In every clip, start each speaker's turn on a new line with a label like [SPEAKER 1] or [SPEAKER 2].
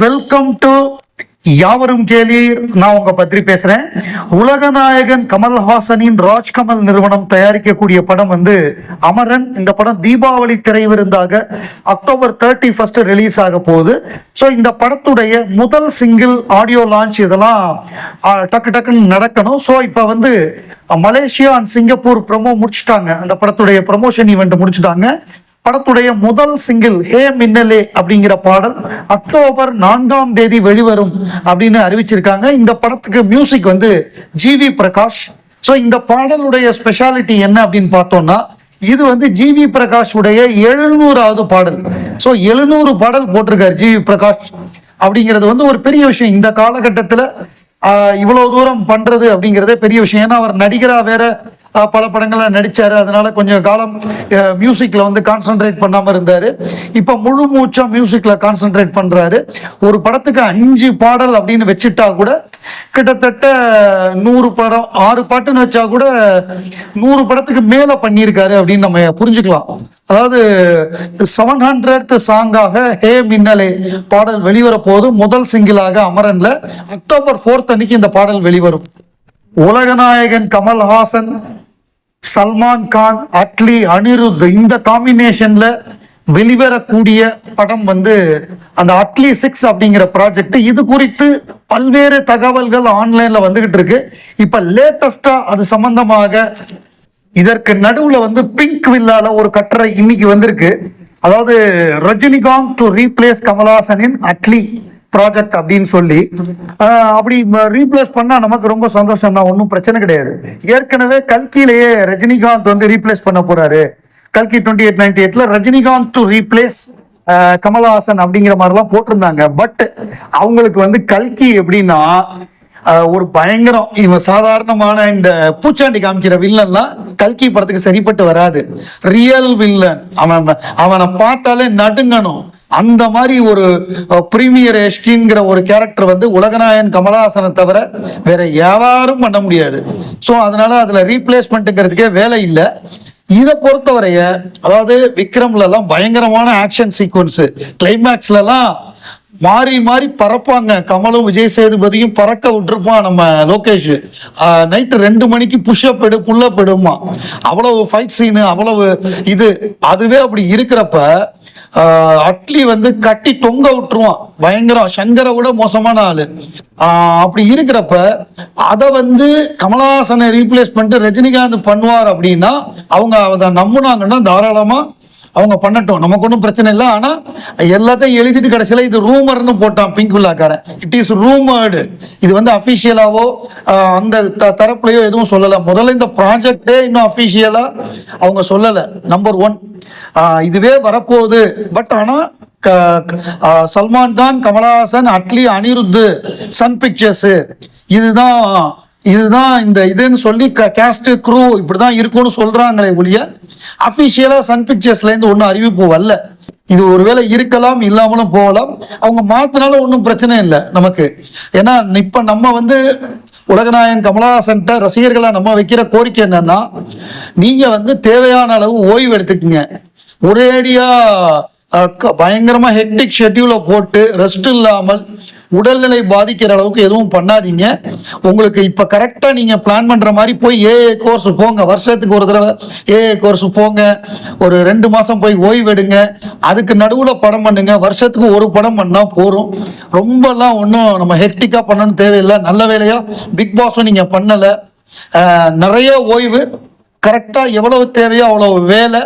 [SPEAKER 1] Welcome to யாவரும் கேளீர் நான் உங்க பத்ரி பேசுறேன். உலகநாயகன் கமல்ஹாசனின் ராஜ்கமல் நிறுவனம் தயாரிக்கக்கூடிய படம் வந்து அமரன். இந்த படம் தீபாவளி திரைவிருந்தாக அக்டோபர் தேர்ட்டி ஃபர்ஸ்ட் ரிலீஸ் ஆக போகுது. ஸோ இந்த படத்துடைய முதல் சிங்கிள் ஆடியோ லான்ச் இதெல்லாம் டக்கு டக்குன்னு நடக்கணும். ஸோ இப்போ வந்து மலேசியா அண்ட் சிங்கப்பூர் ப்ரொமோ முடிச்சுட்டாங்க. அந்த படத்துடைய ப்ரமோஷன் ஈவெண்ட் முடிச்சுட்டாங்க. படத்துடைய முதல் சிங்கிள் ஹே மின்னலே அப்படிங்கிற பாடல் அக்டோபர் நான்காம் தேதி வெளிவரும் அப்படின்னு அறிவிச்சிருக்காங்க. இந்த படத்துக்கு மியூசிக் வந்து ஜி வி பிரகாஷ். ஸோ இந்த பாடலுடைய ஸ்பெஷாலிட்டி என்ன அப்படின்னு பார்த்தோம்னா இது வந்து ஜிவி பிரகாஷ் உடைய எழுநூறாவது பாடல். ஸோ எழுநூறு பாடல் போட்டிருக்காரு ஜிவி பிரகாஷ். அப்படிங்கிறது வந்து ஒரு பெரிய விஷயம். இந்த காலகட்டத்தில் இவ்வளவு தூரம் பண்றது அப்படிங்கிறதே பெரிய விஷயம். ஏன்னா அவர் நடிகரா வேற பல படங்கள்ல நடித்தார் அதனால கொஞ்சம் காலம் மியூசிக்கில் வந்து கான்சென்ட்ரேட் பண்ணாமல் இருந்தார். இப்போ முழு மூச்சாக மியூசிக்கில் கான்சென்ட்ரேட் பண்ணுறாரு ஒரு படத்துக்கு அஞ்சு பாடல் அப்படின்னு வச்சுட்டா கூட கிட்டத்தட்ட நூறு படம் ஆறு பாட்டுன்னு வச்சா கூட நூறு படத்துக்கு மேலே பண்ணியிருக்காரு அப்படின்னு நம்ம புரிஞ்சுக்கலாம். அதாவது செவன் ஹண்ட்ரட் சாங்காக ஹே மின்னலே பாடல் வெளிவர போது முதல் சிங்கிளாக அமரன்ல அக்டோபர் ஃபோர்த் அன்னைக்கு இந்த பாடல் வெளிவரும். உலகநாயகன் கமல்ஹாசன் சல்மான் கான் அட்லி அனிருத் இந்த காம்பினேஷன்ல வெளிவரக்கூடிய படம் வந்து அந்த அட்லி சிக்ஸ் அப்படிங்கிற ப்ராஜெக்ட் இது குறித்து பல்வேறு தகவல்கள் ஆன்லைன்ல வந்துகிட்டு இருக்கு. இப்ப லேட்டஸ்டா அது சம்பந்தமாக இதற்கு நடுவுல வந்து பிங்க் வில்லால ஒரு கட்டுரை இன்னைக்கு வந்திருக்கு. அதாவது ரஜினிகாந்த் டு ரீப்ளேஸ் கமலாசனின் அட்லி. ப்ராஜெக்ட் அப்படின்னு சொல்லி அப்படி ரீப்ளேஸ் பண்ணால் நமக்கு ரொம்ப சந்தோஷம் தான் ஒன்றும் பிரச்சனை கிடையாது. ஏற்கனவே கல்கிலேயே ரஜினிகாந்த் வந்து ரீப்ளேஸ் பண்ண போறாரு. கல்கி டுவெண்ட்டி எயிட் நைன்டி எயிட்ல ரஜினிகாந்த் டு ரீப்ளேஸ் கமலஹாசன் அப்படிங்கிற மாதிரிலாம் போட்டிருந்தாங்க. பட் அவங்களுக்கு வந்து கல்கி எப்படின்னா ஒரு பயங்கரம். இவன் சாதாரணமான இந்த பூச்சாண்டி காமிக்கிற வில்லன்லாம் கல்கி படத்துக்கு சரிப்பட்டு வராது. ரியல் வில்லன் அவன் அவனை பார்த்தாலே நடுங்கணும். அந்த மாதிரி ஒரு பிரீமியர் எஷ்கிங்கிற ஒரு கேரக்டர் வந்து உலகநாயன் கமலஹாசனை தவிர வேற யாரும் பண்ண முடியாது. ஸோ அதனால அதுல ரீப்ளேஸ்மெண்ட்டுங்கிறதுக்கே வேலை இல்லை. இதை பொறுத்தவரைய அதாவது விக்ரம்ல எல்லாம் பயங்கரமான ஆக்ஷன் சீக்வன்ஸ் கிளைமேக்ஸ்ல எல்லாம் மாறி மாறி பறப்பாங்க. கமலும் விஜய் சேதுபதியும் பறக்க விட்டுருப்பான் நம்ம லோகேஷ். நைட்டு ரெண்டு மணிக்கு புஷ்அப் எடு புல்லப் எடுமா அவ்வளவு ஃபைட் சீனு அவ்வளவு இது. அதுவே அப்படி இருக்கிறப்ப அட்லி வந்து கட்டி தொங்க விட்டுருவான். பயங்கரம். சங்கரை விட மோசமான ஆளு. அப்படி இருக்கிறப்ப அதை வந்து கமலஹாசனை ரீப்ளேஸ் பண்ணிட்டு ரஜினிகாந்த் பண்ணுவார் அப்படின்னா அவங்க அதை நம்புனாங்கன்னா தாராளமாக அவங்க பண்ணட்டும். நமக்கு ஒன்றும் பிரச்சனை இல்லை. ஆனால் எல்லாத்தையும் எழுதிட்டு கடைசியில இது ரூமர்னு போட்டான் பிங்க் வில்லாக்காரன் இட் இஸ் ரூமர்டு இது வந்து அஃபிஷியலாவோ அந்த த- தரப்புலையோ எதுவும் சொல்லலை. முதல்ல இந்த ப்ராஜெக்டே இன்னும் அஃபிஷியலாக அவங்க சொல்லலை. நம்பர் ஒன் இதுவே வரப்போகுது. பட் ஆனால் க- சல்மான் கான் கமலஹாசன் அட்லி அனிருத்து சன் பிக்சர்ஸு இதுதான் இதுதான் இந்த இதுன்னு சொல்லி கேஸ்ட் க்ரூ இப்படிதான் இருக்கும்னு சொல்றாங்களே ஒழிய அபிஷியலா சன் பிக்சர்ஸ்ல இருந்து ஒன்றும் அறிவிப்பு வரல. இது ஒருவேளை இருக்கலாம் இல்லாமலும் போகலாம். அவங்க மாத்தினாலும் ஒன்றும் பிரச்சனை இல்லை நமக்கு. ஏன்னா இப்ப நம்ம வந்து உலகநாயகன் கமலஹாசன்ட்ட ரசிகர்களா நம்ம வைக்கிற கோரிக்கை என்னன்னா நீங்க வந்து தேவையான அளவு ஓய்வு எடுத்துக்கங்க. ஒரேடியா பயங்கரமா ஹெக்டிக் ஷெட்யூலை போட்டு ரெஸ்ட் இல்லாமல் உடல்நிலை பாதிக்கிற அளவுக்கு எதுவும் பண்ணாதீங்க. உங்களுக்கு இப்போ கரெக்டாக நீங்கள் பிளான் பண்ணுற மாதிரி போய் ஏஏ கோர்ஸ் போங்க. வருஷத்துக்கு ஒரு தடவை ஏஏ கோர்ஸ் போங்க. ஒரு ரெண்டு மாதம் போய் ஓய்வெடுங்க அதுக்கு நடுவில் படம் பண்ணுங்க. வருஷத்துக்கு ஒரு படம் பண்ணால் போகும் ரொம்பலாம் ஒன்றும் நம்ம ஹெக்டிக்காக பண்ணணும் தேவையில்லை. நல்ல வேலையாக பிக் பாஸும் நீங்கள் பண்ணலை. நிறைய ஓய்வு. கரெக்டாக எவ்வளவு தேவையோ அவ்வளோ வேலை.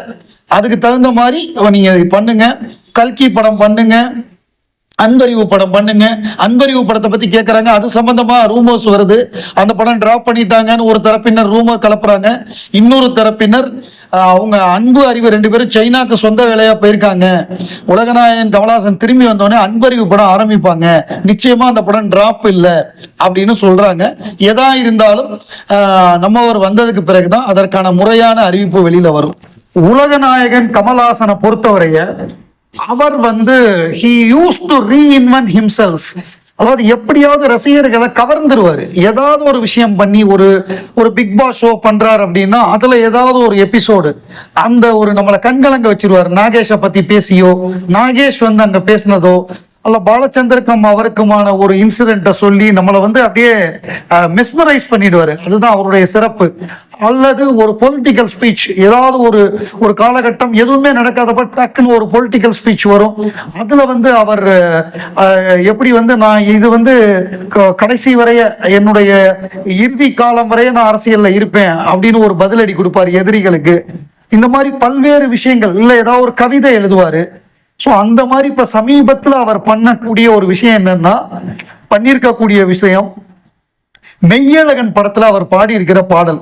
[SPEAKER 1] அதுக்கு தகுந்த மாதிரி நீங்கள் பண்ணுங்கள் பண்ணுங்க. கல்கி படம் பண்ணுங்க. அன்பறிவு படம் பண்ணுங்க. அன்பறிவு படத்தை பத்தி கேட்கறாங்க அது சம்பந்தமா ரூமர்ஸ் வருது. அந்த படம் டிராப் பண்ணிட்டாங்கன்னு ஒரு தரப்பினர் ரூமர் கலப்புறாங்க. இன்னொரு தரப்பினர் அவங்க அன்பு அறிவு ரெண்டு பேரும் சைனாக்கு சொந்த வேலையா போயிருக்காங்க. உலகநாயகன் கமலஹாசன் திரும்பி வந்தோடனே அன்பறிவு படம் ஆரம்பிப்பாங்க. நிச்சயமா அந்த படம் டிராப் இல்லை அப்படின்னு சொல்றாங்க. எதா இருந்தாலும் நம்மவர் வந்ததுக்கு பிறகுதான் அதற்கான முறையான அறிவிப்பு வெளியில வரும். உலகநாயகன் கமலஹாசனை பொறுத்தவரைய அவர் வந்து he use to reinvent himself அதாவது எப்படியாவது ரசிகர்களை கவர்ந்துருவாரு. ஏதாவது ஒரு விஷயம் பண்ணி ஒரு ஒரு பிக் பாஸ் ஷோ பண்றாரு அப்படின்னா அதுல ஏதாவது ஒரு எபிசோடு அந்த ஒரு நம்மளை கண்கலங்க வச்சிருவாரு. நாகேஷை பத்தி பேசியோ நாகேஷ் வந்து அங்க பேசினதோ அல்ல பாலச்சந்திரக்கும் அவருக்குமான ஒரு இன்சிடென்ட்டை சொல்லி நம்மளை வந்து அப்படியே மெஸ்மரைஸ் பண்ணிடுவார். அதுதான் அவருடைய சிறப்பு. அல்லது ஒரு பொலிட்டிக்கல் ஸ்பீச் ஏதாவது ஒரு ஒரு காலகட்டம் எதுவுமே நடக்காதப்ப டக்குன்னு ஒரு பொலிட்டிக்கல் ஸ்பீச் வரும். அதில் வந்து அவர் எப்படி வந்து நான் இது வந்து கடைசி வரைய என்னுடைய இறுதி காலம் வரைய நான் அரசியலில் இருப்பேன் அப்படின்னு ஒரு பதிலடி கொடுப்பார் எதிரிகளுக்கு. இந்த மாதிரி பல்வேறு விஷயங்கள் இல்லை ஏதாவது ஒரு கவிதை எழுதுவார். ஸோ அந்த மாதிரி இப்போ சமீபத்தில் அவர் பண்ணக்கூடிய ஒரு விஷயம் என்னன்னா பண்ணியிருக்கக்கூடிய விஷயம் மெய்யழகன் படத்தில் அவர் பாடியிருக்கிற பாடல்.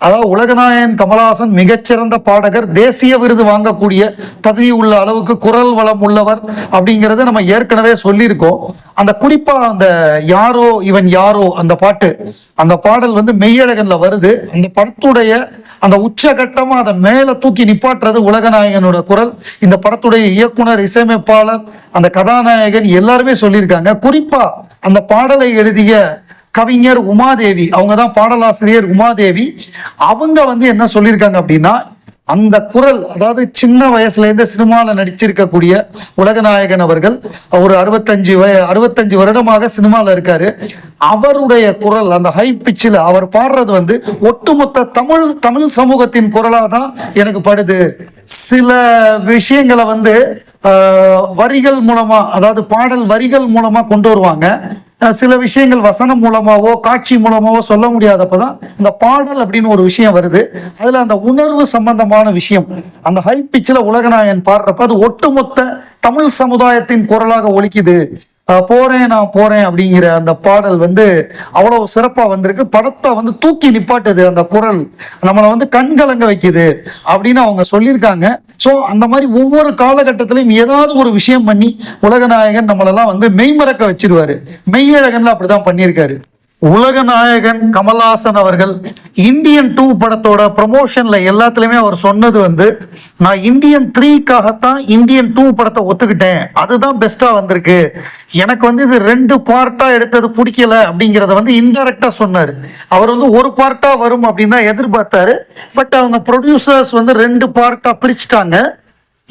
[SPEAKER 1] அதாவது உலகநாயகன் கமலஹாசன் மிகச்சிறந்த பாடகர் தேசிய விருது வாங்கக்கூடிய தகுதி உள்ள அளவுக்கு குரல் வளம் உள்ளவர் அப்படிங்கறத நம்ம ஏற்கனவே சொல்லியிருக்கோம். அந்த குறிப்பா அந்த யாரோ இவன் யாரோ அந்த பாட்டு அந்த பாடல் வந்து மெய்யழகன்ல வருது. அந்த படத்துடைய அந்த உச்சகட்டமா அதை மேல தூக்கி நிப்பாட்டுறது உலகநாயகனோட குரல். இந்த படத்துடைய இயக்குனர் இசையமைப்பாளர் அந்த கதாநாயகன் எல்லாருமே சொல்லியிருக்காங்க. குறிப்பா அந்த பாடலை எழுதிய கவிஞர் உமாதேவி அவங்க தான் பாடலாசிரியர் உமாதேவி அவங்க வந்து என்ன சொல்லியிருக்காங்க அப்படின்னா அந்த குரல் அதாவது சின்ன வயசுலேருந்து சினிமாவில் நடிச்சிருக்கக்கூடிய உலகநாயகன் அவர்கள் ஒரு அறுபத்தஞ்சு வய அறுபத்தஞ்சு வருடமாக சினிமாவில் இருக்காரு. அவருடைய குரல் அந்த ஹை பிச்சில் அவர் பாடுறது வந்து ஒட்டுமொத்த தமிழ் தமிழ் சமூகத்தின் குரலாக தான் எனக்கு படுது. சில விஷயங்களை வந்து வரிகள் மூலமா அதாவது பாடல் வரிகள் மூலமா கொண்டு வருவாங்க. சில விஷயங்கள் வசனம் மூலமாவோ காட்சி மூலமாவோ சொல்ல முடியாதப்பதான் இந்த பாடல் அப்படின்னு ஒரு விஷயம் வருது. அதுல அந்த உணர்வு சம்பந்தமான விஷயம் அந்த ஹை பிச்சில் உலகநாயகன் பாடுறப்ப அது ஒட்டுமொத்த தமிழ் சமுதாயத்தின் குரலாக ஒழிக்குது போறேன் நான் போறேன் அப்படிங்கிற அந்த பாடல் வந்து அவ்வளவு சிறப்பா வந்திருக்கு. படத்தை வந்து தூக்கி நிப்பாட்டுது அந்த குரல். நம்மளை வந்து கண்கலங்க வைக்குது அப்படின்னு அவங்க சொல்லியிருக்காங்க. ஸோ அந்த மாதிரி ஒவ்வொரு காலகட்டத்திலையும் ஏதாவது ஒரு விஷயம் பண்ணி உலகநாயகன் நம்மளெல்லாம் வந்து மெய்மறக்க வச்சிருவாரு. மெய்யழகன்ல அப்படிதான் பண்ணியிருக்காரு. உலக நாயகன் கமல்ஹாசன் அவர்கள் இந்தியன் டூ படத்தோட ப்ரொமோஷனில் எல்லாத்துலயுமே அவர் சொன்னது வந்து நான் இந்தியன் த்ரீக்காகத்தான் இந்தியன் டூ படத்தை ஒத்துக்கிட்டேன். அதுதான் பெஸ்டா வந்திருக்கு. எனக்கு வந்து இது ரெண்டு பார்ட்டா எடுத்தது பிடிக்கல அப்படிங்கிறத வந்து இன்டெரக்டா சொன்னார். அவர் வந்து ஒரு பார்ட்டா வரும் அப்படின்னு தான் எதிர்பார்த்தாரு. பட் அவங்க ப்ரொடியூசர்ஸ் வந்து ரெண்டு பார்ட்டா பிரிச்சுட்டாங்க.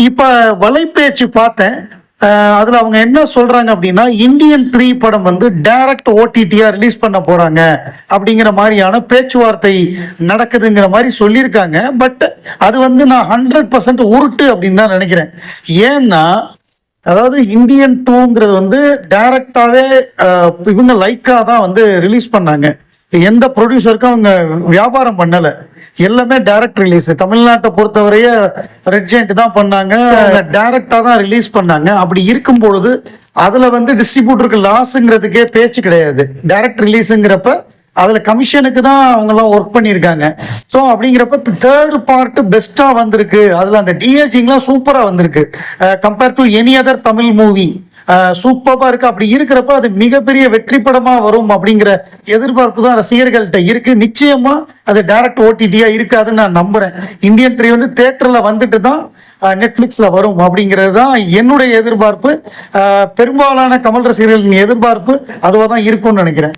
[SPEAKER 1] இப்ப வலைப்பேச்சு பார்த்தேன். அதுல அவங்க என்ன சொல்றாங்க அப்படின்னா இந்தியன் த்ரீ படம் வந்து டைரக்ட் ஓடிடியா ரிலீஸ் பண்ண போறாங்க அப்படிங்கிற மாதிரியான பேச்சுவார்த்தை நடக்குதுங்கிற மாதிரி சொல்லியிருக்காங்க. பட் அது வந்து நான் ஹண்ட்ரட் பர்சன்ட் உருட்டு அப்படின்னு தான் நினைக்கிறேன். ஏன்னா அதாவது இந்தியன் டூங்கிறது வந்து டைரக்டாவே இவங்க லைக்கா தான் வந்து ரிலீஸ் பண்ணாங்க. எந்த ப்ரொடியூசருக்கும் அவங்க வியாபாரம் பண்ணல. எல்லாமே டைரக்ட் ரிலீஸ் தமிழ்நாட்டை பொறுத்தவரைய ரெட் ஜெயிண்ட் தான் பண்ணாங்க. டைரக்டா தான் ரிலீஸ் பண்ணாங்க. அப்படி இருக்கும் பொழுது அதுல வந்து டிஸ்ட்ரிபியூட்டருக்கு லாஸ்ங்கிறதுக்கே பேச்சு கிடையாது. டைரக்ட் ரிலீஸுங்கிறப்ப அதில் கமிஷனுக்கு தான் அவங்கெல்லாம் ஒர்க் பண்ணியிருக்காங்க. ஸோ அப்படிங்கிறப்ப தேர்ட் பார்ட் பெஸ்ட்டாக வந்திருக்கு. அதில் அந்த டிஏஜிங்லாம் சூப்பராக வந்திருக்கு. Compare to any other Tamil movie சூப்பராக இருக்குது அப்படி இருக்கிறப்ப அது மிகப்பெரிய வெற்றி படமாக வரும் அப்படிங்கிற எதிர்பார்ப்பு தான் ரசிகர்கள்ட்ட இருக்குது நிச்சயமாக அது டேரக்ட் ஓடிடியாக இருக்காதுன்னு நான் நம்புகிறேன் இந்தியன் த்ரீ வந்து தேட்டரில் வந்துட்டு தான் uh, நெட்ஃப்ளிக்ஸில் வரும் அப்படிங்கிறது தான் என்னுடைய எதிர்பார்ப்பு. Uh, பெரும்பாலான கமல் ரசிகர்களின் எதிர்பார்ப்பு அதுவாக தான் இருக்கும்னு நினைக்கிறேன்.